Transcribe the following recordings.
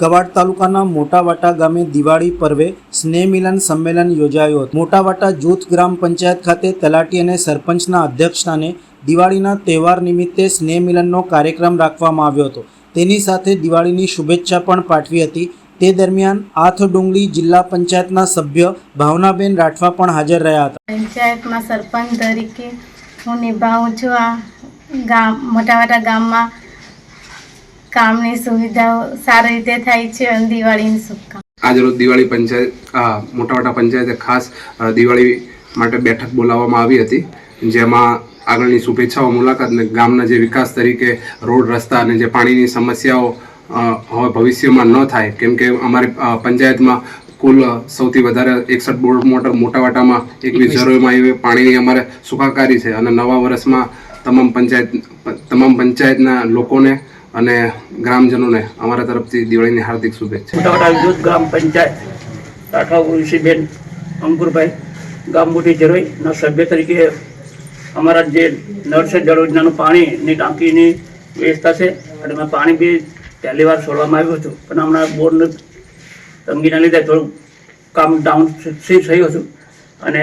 Quad તાલુકાના મોટાવાટા ગામે દિવાળી પર્વે સ્નેહ મિલન સંમેલન યોજાયું હતું. મોટાવાટા જૂથ ગ્રામ પંચાયત ખાતે તલાટી અને સરપંચના અધ્યક્ષસ્થાને દિવાળીના તહેવાર નિમિત્તે સ્નેહ મિલનનો કાર્યક્રમ રાખવામાં આવ્યો હતો. તેની સાથે દિવાળીની શુભેચ્છા પણ પાઠવી હતી. તે દરમિયાન આથ ડુંગળી જિલ્લા પંચાયતના સભ્ય ભાવનાબેન રાઠવા પણ હાજર રહ્યા હતા. પંચાયતમાં સરપંચ તરીકે હું નિભાવું છું આ ગામ, મોટાવાટા ગામમાં. કામની સુવિધાઓ સારી રીતે થાય છે અને દિવાળીની શુભકામના. આજ રોજ દિવાળી પંચાયત મોટા મોટા પંચાયતે ખાસ દિવાળી માટે બેઠક બોલાવવામાં આવી હતી જેમાં આગળની શુભેચ્છાઓ મુલાકાત ને ગામના જે વિકાસ તરીકે રોડ રસ્તા અને જે પાણીની સમસ્યાઓ હવે ભવિષ્યમાં ન થાય કેમ કે અમારી પંચાયતમાં કુલ સૌથી વધારે એકસઠ બોર્ડ મોટર મોટાવાટામાં એકવીસ. ઝરોમાં એવી પાણીની અમારે સુખાકારી છે અને નવા વર્ષમાં તમામ પંચાયત તમામ પંચાયતના લોકોને અને ગ્રામજનોને અમારા તરફથી દિવાળીની હાર્દિક શુભેચ્છા. મોટાવાડા જૂથ ગ્રામ પંચાયત રાઠવા ઋષિબેન અંકુરભાઈ, ગામ મોટી જરોઈના સભ્ય તરીકે અમારા જે નળ છે, જળ યોજનાનું પાણીની ટાંકીની વ્યવસ્થા છે, અને મેં પાણી બી પહેલી વાર છોડવામાં આવ્યું હતું. પણ હમણાં બોર્ડનું તંગીના લીધે થોડું કામ ડાઉન શિફ્ટ થયું હતું. અને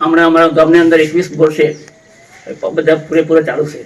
હમણાં અમારા ગામની અંદર એકવીસ બોર છે. બધા પૂરેપૂરા ચાલુ છે.